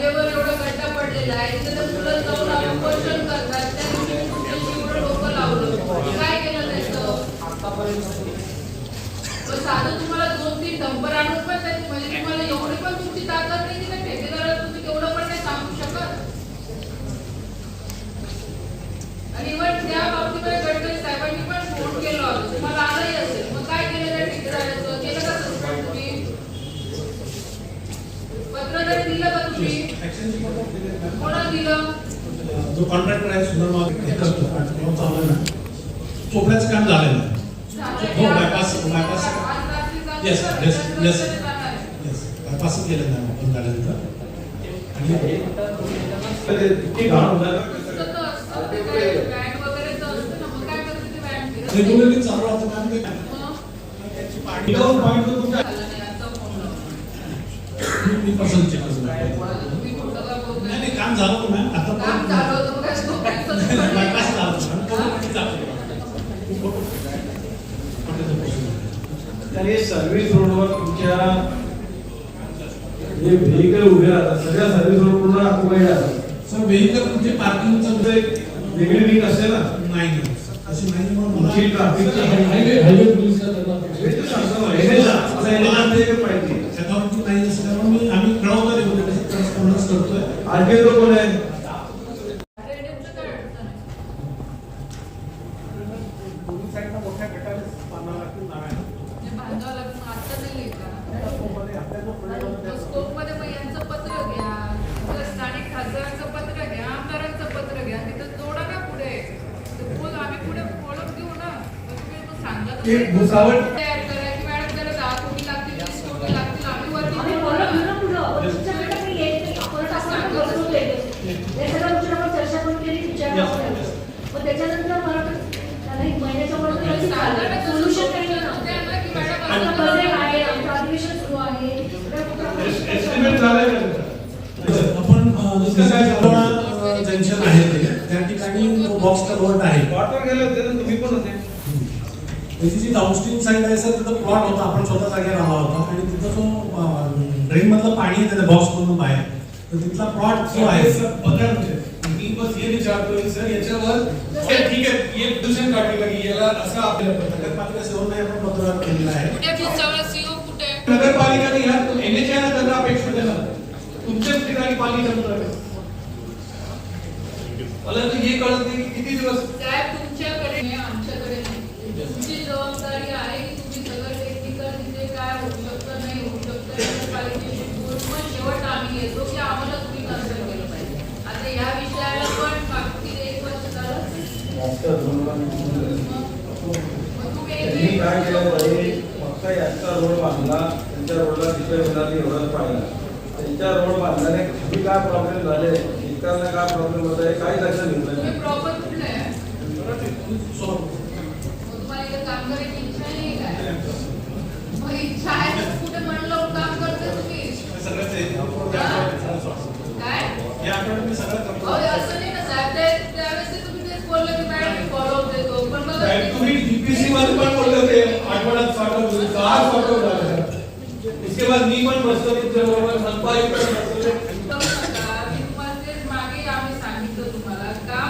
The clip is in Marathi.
जागेवर एवढा गड्डा पडलेला आहे तिथे तर मुलं जाऊन उपोषण करतात त्या दिवशी मी एवढं डोकं लावलं. काय केलं त्याचं? मग साधं तुम्हाला दोन तीन डंपर आणून पण त्याची म्हणजे तुम्हाला एवढी पण तुमची ताकद नाही की त्या ठेकेदाराला तुम्ही तेवढं पण नाही सांगू शकत आणि इव्हन त्या बाबतीमध्ये गडकरी साहेबांनी पण फोन केला होता तुम्हाला आलंही असेल मग काय केलं त्या ठेकेदाराचं केलं का सस्पेंड तुम्ही पत्र तरी दिलं का तुम्ही दिलं जो कॉन्ट्रॅक्टर आहे सुंदर तो चालू ना चोपड्याचं काम झालेलं आहे. हो, bypass- bypass. Yes, yes, yes. Yes, bypass केलं नाही आपण झाल्यानंतर. रेग्युलरली चालू राहतं काम ते मी- मी पसंत check करतो. नाही नाही, काम झालं होतं मॅम आता काम झालं होतं मग होतं तर हे सर्व्हिस रोडवर तुमच्या जे व्हेकल उभे राहतात सगळ्या सर्व्हिस रोड पूर्ण ऑक्युपाईड असतात सर व्हेकल म्हणजे पार्किंगचं तुमचं एक वेगळी विंग असते ना? नाही नाही. तशी नाही म्हणून तुमची मला ट्रॅफिकची हायवे हायवे पोलीसला त्यांना हे तर सांगतो ना, हे ना, असं याच्यात ते पाहिजे त्याच्यावरती नाही असं कारण मी आम्ही कळवतो रेग्युलर करस्पॉन्डन्स करतोय आणखी तो कोण आहे रेडिओचं काय अडचण आहे? म्हणजे बांधावं लागेल मग आता नाही आहे का स्कोपमध्ये मग यांचं पत्र घ्या तर स्थानिक खासदारांचं पत्र घ्या आमदारांचं पत्र घ्या तिथं जोडा ना पुढे ते पूल आम्ही पुढे फॉलो घेऊ ना मग तुम्ही मग सांगा ते तुम्ही. भुसावळ- तयार करा की मॅडम त्याला दहा कोटी लागतील वीस कोटी लागतील आम्ही वरती आम्ही घेऊ बोलत ना. घेऊ ना पुढं. पण तुमच्याकडे काही येत नाही. आपण असं आपण बसवतोय. या सगळ्या गोष्टी आपण चर्चा पण केली, विचार पण केला. पण त्याच्यानंतर मला वाटतं त्याला एक महिन्याच्या वर तर लगेच आलं. सोल्युशन काही नाही ना. द्या ना की मॅडम आता असं बजेट आहे, आमचं अधिवेशन सुरू आहे. सगळ्या गोष्टी आपण- एस्टिमेट झालाय का त्याचा? आपण अं, जसं काय करोना, अं, जंक्शन आहे त्या ठिकाणी बॉक्स कन्वर्ट आहे. तुम्ही पण होते. त्याची जी डाऊनस्ट्रीम साईड आहे सर तिथं प्लॉट होता आपण स्वतः जागेवर आला होता आणि तिथं जो ड्रेन मधलं पाणी त्या बॉक्स मधून बाहेर तर तिथला प्लॉट जो आहे बघा म्हणजे मी बस हे विचारतोय सर याच्यावर ओके, ठीक आहे एक दूषण काढली की याला असं आपल्या नगरपालिका सेवरने आपण पत्रव्यवहार केलेला आहे कुठे नगरपालिकाने ह्या एनएचआय ना त्यांना अपेक्षा देणार तुमच्याच ठिकाणी पाणी जमणार मला तर हे। कळत नाही की किती दिवस साहेब तुमच्याकडे नाही, आमच्याकडे नाही. तुमची जबाबदारी आहे की तुम्ही सगळं टेक्निकल तिथे काय होऊ शकतं नाही होऊ शकतं नगरपालिकेशी बोलून मग शेवट आम्ही येतो की आम्हाला तुम्ही कन्सल्ट केलं पाहिजे. आता या विषयाला पण मागची एक वर्ष झालं जास्त धोरण मग तुम्ही त्यांनी एक- काय केलं पाहिजे फक्त यांचा रोड बांधला त्यांच्या रोडला तिथे मिळाली एवढंच पाहिलं. त्यांच्या रोड बांधल्याने किती काय प्रॉब्लेम झाले शेतकऱ्यांना काय प्रॉब्लेम होत आहे काही लक्ष घेतलं नाही प्रॉपर कुठले आहे सो मग तुम्हाला इथं काम करायची इच्छा नाही काय मग इच्छा आहे तर कुठे मन लावून काम करते तुम्ही सगळंच आहे. काय या आठवड्यात मी सगळं करतो तुम्ही की डीपीसी मध्ये पण बोलले होते आठवड्यात पाठवतो इसके बाद मी पण बसतो तुमच्या बरोबर पण बसतो. तुम्हाला तेच मागे आम्ही सांगितलं तुम्हाला. काम